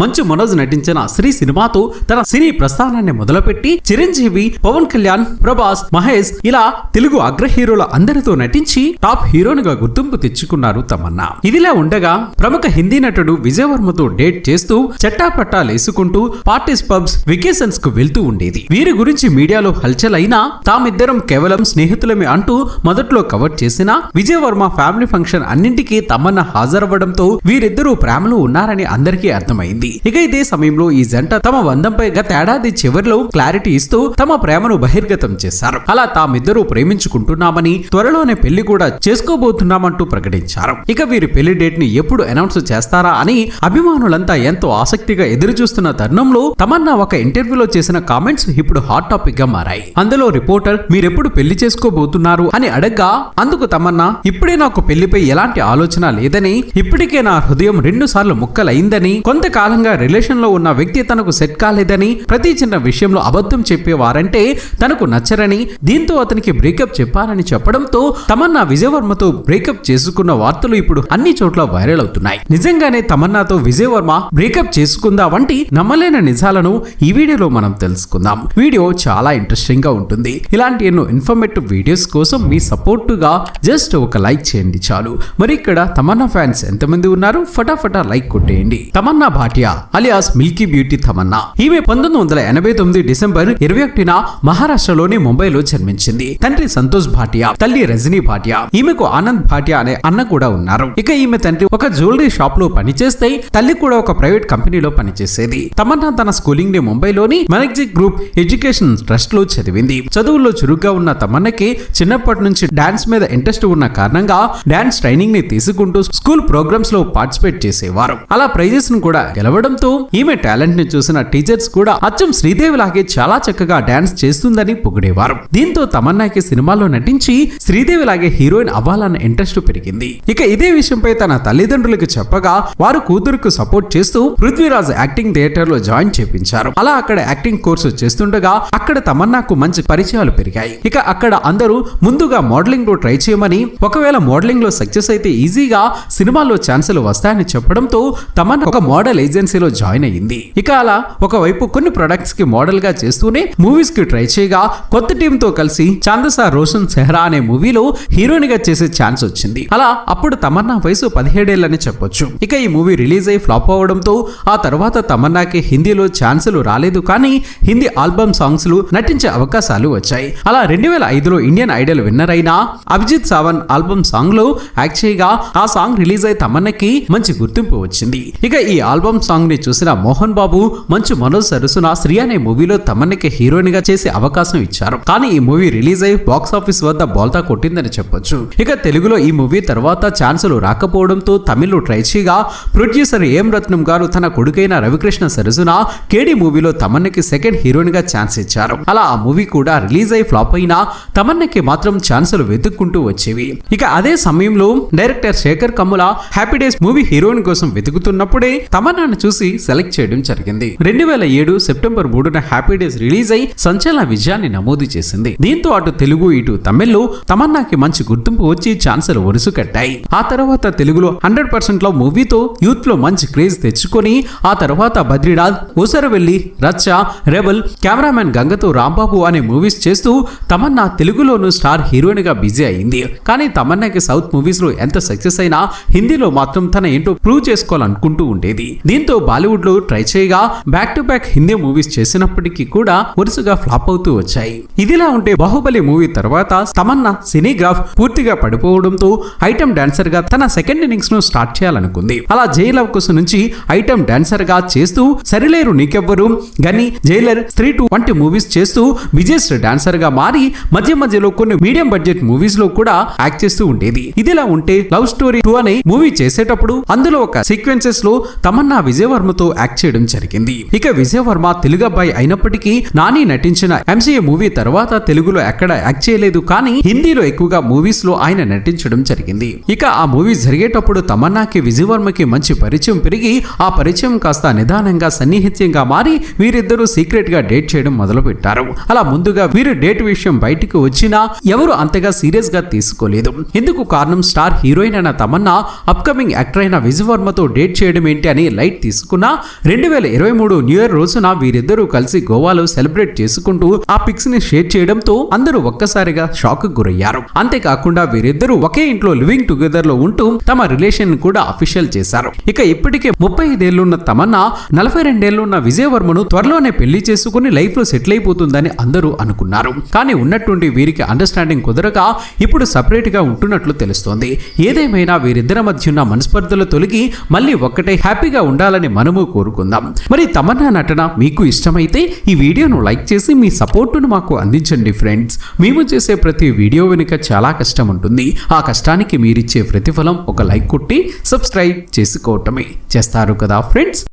మంచు మనోజ్ నటించిన శ్రీ సినిమాతో తన సినీ ప్రస్థానాన్ని మొదలుపెట్టి చిరంజీవి పవన్ కళ్యాణ్ ప్రభాస్ మహేష్ ఇలా తెలుగు అగ్ర హీరోల అందరితో నటించి టాప్ హీరోనిగా గుర్తింపు తెచ్చుకున్నారు తమన్నా. ఇదిలా ఉండగా ప్రముఖ హిందీ నటుడు విజయవర్మతో డేట్ చేస్తూ చట్టాపట్టాలేసుకుంటూ పార్టీస్ పబ్స్ వెకేషన్స్కు వెళ్తూ ఉండేది. వీరి గురించి మీడియాలో హల్చల్ అయినా తామిద్దరం కేవలం స్నేహితులమే అంటూ మొదట్లో కవర్ చేసిన విజయవర్మ ఫ్యామిలీ ఫంక్షన్ అన్నింటికీ తమన్నా హాజరవ్వడంతో వీరిద్దరూ ప్రేమలో ఉన్నారని అందరికీ అర్థమైంది. ఇక ఇదే సమయంలో ఈ జంట తమ బంధంపై గత ఏడాది చివరిలో క్లారిటీ ఇస్తూ తమ ప్రేమను బహిర్గతం చేశారు. అలా తామిద్దరూ ప్రేమించుకుంటున్నామని త్వరలోనే పెళ్ళి కూడా చేసుకోబోతున్నామంటూ ప్రకటించారు. ఇక వీరి పెళ్ళి డేట్ని ఎప్పుడు అనౌన్స్ చేస్తారా అని అభిమానులంతా ఎంతో ఆసక్తిగా ఎదురు చూస్తున్న తరుణంలో తమన్నా ఒక ఇంటర్వ్యూలో చేసిన కామెంట్స్ ఇప్పుడు హాట్ టాపిక్గా మారాయి. అందులో రిపోర్టర్ మీరెప్పుడు పెళ్ళి చేసుకోబోతున్నారు? అని అడగ్గా అందుకు తమన్నా ఇప్పుడే నాకు పెళ్ళిపై ఎలాంటి ఆలోచన లేదని ఇప్పటికే నా హృదయం రెండు సార్లు ముక్కలైందని కొంతకాలం రిలేషన్లో ఉన్న వ్యక్తి తనకు సెట్ కాలేదని ప్రతి చిన్న విషయంలో అబద్ధం చెప్పేవారంటే తనకు నచ్చరని దీంతో అతనికి బ్రేకప్ చెప్పాలని చెప్పడంతో తమన్నా విజయవర్మతో బ్రేకప్ చేసుకున్న వార్తలు ఇప్పుడు అన్ని చోట్ల వైరల్ అవుతున్నాయి. నిజంగానే తమన్నాతో విజయవర్మ బ్రేకప్ చేసుకుందా వంటి నమ్మలేని నిజాలను ఈ వీడియోలో మనం తెలుసుకుందాం. వీడియో చాలా ఇంట్రెస్టింగ్గా ఉంటుంది. ఇలాంటి ఎన్నో ఇన్ఫర్మేటివ్ వీడియోస్ కోసం మీ సపోర్ట్గా జస్ట్ ఒక లైక్ చేయండి చాలు. మరి ఇక్కడ తమన్నా ఫ్యాన్స్ ఎంతమంది ఉన్నారు? ఫటాఫటా లైక్ కొట్టేయండి. Tamannaah Bhatia alias milky beauty Tamannaah. ఈమె పంతొమ్మిది వందల ఎనభై తొమ్మిది డిసెంబర్ ఇరవై ఒకటిన మహారాష్ట్రలోని ముంబైలో జన్మించింది. తండ్రి సంతోష్ భాటియా తల్లి రజనీ భాటియా. ఈమెకు ఆనంద్ భాటియా అనే అన్న కూడా ఉన్నారు. ఇక ఈమె తండ్రి ఒక జ్యువెలరీ షాప్లో పనిచేస్తే తల్లి కూడా ఒక ప్రైవేట్ కంపెనీలో పనిచేసేది. తమన్నా తన స్కూలింగ్ని ముంబైలోని మనెక్జిక్ గ్రూప్ ఎడ్యుకేషన్ ట్రస్ట్లో చదివింది. చదువుల్లో చురుగ్గా ఉన్న తమన్నకి చిన్నప్పటి నుంచి డాన్స్ మీద ఇంట్రెస్ట్ ఉన్న కారణంగా డాన్స్ ట్రైనింగ్ని తీసుకుంటూ స్కూల్ ప్రోగ్రామ్స్లో పార్టిసిపేట్ చేసేవారు. అలా ప్రైజెస్ను కూడా గెలవడంతో ఈమె టాలెంట్ని చూసిన టీచర్స్ కూడా అచ్చం శ్రీదేవి లాగే చాలా చక్కగా డాన్స్ చేస్తుందని పొగిడేవారు. దీంతో తమన్నాకి సినిమాలో నటించి శ్రీదేవి లాగే హీరోయిన్ అవ్వాలన్న ఇంట్రెస్ట్ పెరిగింది. ఇక ఇదే విషయంపై తన తల్లిదండ్రులకు చెప్పగా వారు కూతురుకు సపోర్ట్ చేస్తూ పృథ్వీరాజ్ యాక్టింగ్ థియేటర్లో జాయిన్ చేపించారు. అలా అక్కడ యాక్టింగ్ కోర్సు చేస్తుండగా అక్కడ తమన్నాకు మంచి పరిచయాలు పెరిగాయి. ఇక అక్కడ అందరూ ముందుగా మోడలింగ్లో ట్రై చేయమని ఒకవేళ మోడలింగ్లో సక్సెస్ అయితే ఈజీగా సినిమాల్లో ఛాన్సులు వస్తాయని చెప్పడంతో తమన్నా ఒక మోడల్ ఏజెన్సీలో జాయిన్ అయ్యింది. ఇక అలా ఒకవైపు కొన్ని ప్రొడక్ట్స్కి మోడల్గా చేస్తూనే మూవీస్కి ట్రై చేయగా కొత్త టీం తో కలిసి చాందసా రోషన్ సెహ్రా అనే మూవీలో హీరోయిన్గా చేసే ఛాన్స్ వచ్చింది. అలా అప్పుడు తమన్నా వయసు పదిహేడేళ్ళని చెప్పొచ్చు. ఇక ఈ మూవీ రిలీజ్ అయి ఫ్లాప్ అవడంతో ఆ తర్వాత తమన్నాకి హిందీలో ఛాన్సులు రాలేదు కానీ హిందీ ఆల్బమ్ సాంగ్స్లు నటించే అవకాశాలు వచ్చాయి. అలా రెండు వేల ఐదులో ఇండియన్ ఐడల్ విన్నర్ అయిన అభిజిత్ సావన్ ఆల్బమ్ సాంగ్లో యాక్ట్ చేయగా ఆ సాంగ్ రిలీజ్ అయి తమన్నకి మంచి గుర్తింపు వచ్చింది. ఇక ఈ ఆల్బమ్ సాంగ్ని చూసిన మోహన్ బాబు మంచు మనోజ్ సరసున శ్రీ అనే మూవీలో తమన్నకి హీరోయిన్గా చేసే అవకాశం ఇచ్చారు. కానీ ఈ మూవీ రిలీజ్ అయి బాక్స్ ఆఫీస్ వద్ద బోల్తా కొట్టిందని చెప్పొచ్చు. ఇక తెలుగులో ఈ మూవీ తర్వాత ఛాన్సులు రాకపోవడంతో తమిళ్ళో ట్రై చేయగా ప్రొడ్యూసర్ ఏం రత్నం గారు తన కొడుకైన రవికృష్ణ సరసున కేడి మూవీలో తమన్నకి సెకండ్ హీరోయిన్గా ఛాన్స్ ఇచ్చారు. అలా ఆ మూవీ కూడా రిలీజ్ అయి ఫ్లాప్ అయినా తమన్నకి మాత్రం ఛాన్సులు వెతుక్కుంటూ వచ్చేవి. ఇక అదే సమయంలో director Sekhar Kammula happy days movie heroine కోసం వెతుకుతున్నప్పుడే తమన్నాను చూసి సెలెక్ట్ చేయడం జరిగింది. రెండు వేల ఏడు సెప్టెంబర్ మూడున హ్యాపీ డేస్ రిలీజ్ అయి సంచలన విజయాన్ని నమోదు చేసింది. దీంతో అటు తెలుగు ఇటు తమిళ్ళో తమన్నాకి మంచి గుర్తింపు వచ్చి ఛాన్సులు వరుసు కట్టాయి. ఆ తర్వాత తెలుగులో హండ్రెడ్ పర్సెంట్లో మూవీతో యూత్లో మంచి క్రేజ్ తెచ్చుకొని ఆ తర్వాత బద్రీనాథ్ ఊసరవెల్లి రచ్చ రెబల్ కెమెరామెన్ గంగతో రాంబాబు అనే మూవీస్ చేస్తూ తమన్నా తెలుగులోనూ స్టార్ హీరోయిన్గా బిజీ అయింది. కానీ తమన్నాకి సౌత్ మూవీస్లో ఎంత సక్సెస్ అయినా హిందీలో మాత్రం తన ఏంటో ప్రూవ్ చేసుకోవాలనుకుంటూ ఉండేది. దీంతో బాలీవుడ్లో ట్రై చేయగా back to back Hindi movies చేసినప్పటికీ కూడా వరుసగా ఫ్లాప్ అవుతూ వచ్చాయి. ఇదిలా ఉంటే బాహుబలి మూవీ తర్వాత తమన్నా సినీగ్రాఫ్ పూర్తిగా పడిపోవడంతో ఐటమ్ డాన్సర్గా తన సెకండ్ ఇన్నింగ్స్ను స్టార్ట్ చేయాలనుకుంది. అలా జైల్ అవకాశం నుంచి ఐటమ్ డాన్సర్గా చేస్తూ సరిలేరు నీకెవ్వరు? గని జైలర్ స్త్రీ టూ వంటి మూవీస్ చేస్తూ విజయశ్రీ డాన్సర్గా మారి మధ్య మధ్యలో కొన్ని మీడియం బడ్జెట్ మూవీస్లో కూడా యాక్ట్ చేస్తూ ఉండేది. ఇదిలా ఉంటే లవ్ స్టోరీ టూ అనే మూవీ చేసేటప్పుడు అందులో ఒక సీక్వెన్సెస్లో తమన్నా విజయవర్మతో యాక్ట్ చేయడం జరిగింది. ఇక విజయవర్మ తెలుగు అబ్బాయి అయినప్పటికీ నాని నటించిన ఎంసీఏ మూవీ తర్వాత తెలుగులో ఎక్కడ యాక్ట్ చేయలేదు. కానీ హిందీలో ఎక్కువగా మూవీస్లో ఆయన నటించడం జరిగింది. ఇక ఆ మూవీ జరిగేటప్పుడు తమన్నాకి విజయవర్మకి మంచి పరిచయం పెరిగి ఆ పరిచయం కాస్త నిదానంగా సన్నిహిత్యంగా మారి వీరిద్దరూ సీక్రెట్గా డేట్ చేయడం మొదలు పెట్టారు అలా ముందుగా వీరు డేట్ విషయం బయటికి వచ్చినా ఎవరు అంతగా సీరియస్గా తీసుకోలేదు. ఎందుకు కారణం స్టార్ హీరోయిన్ అయిన తమన్నా అప్కమింగ్ యాక్టర్ అయిన విజయవర్మతో డేట్ చేయడం ఏంటి అని లైట్ తీసుకున్న రెండు వేల ఇరవై మూడు న్యూ ఇయర్ రోజున వీరిద్దరూ కలిసి గోవాలో సెలబ్రేట్ చేసుకుంటూ ఆ పిక్స్ని షేర్ చేయడంతో అందరూ ఒక్కసారిగా షాక్ గురయ్యారు. అంతేకాకుండా వీరిద్దరూ ఒకే ఇంట్లో లివింగ్ టుగెదర్లో ఉంటూ తమ రిలేషన్ కూడా అఫీషియల్ చేశారు. ఇక ఇప్పటికే ముప్పై ఐదేళ్ళున్న తమన్నా నలభై రెండేళ్ళున్న విజయవర్మను త్వరలోనే పెళ్ళి చేసుకుని లైఫ్లో సెటిల్ అయిపోతుందని అందరూ అనుకున్నారు. కానీ ఉన్నటువంటి వీరికి అండర్స్టాండింగ్ కుదరక ఇప్పుడు సపరేట్గా ఉంటున్నట్లు తెలుస్తోంది. ఏదేమైనా వీరిద్దరి మధ్య ఉన్న మనస్పర్ధలు తొలగి మళ్ళీ ఒక్కటే హ్యాపీగా ఉండాలని మనము కోరుకుందాం. మరి తమన్నా నటన మీకు ఇష్టమైతే ఈ వీడియోను లైక్ చేసి మీ సపోర్టును మాకు అందించండి ఫ్రెండ్స్. మేము చేసే ప్రతి వీడియో వెనుక చాలా కష్టం ఉంటుంది. ఆ కష్టానికి మీరిచ్చే ప్రతిఫలం ఒక లైక్ కొట్టి సబ్స్క్రైబ్ చేసుకోవటమే. చేస్తారు కదా ఫ్రెండ్స్?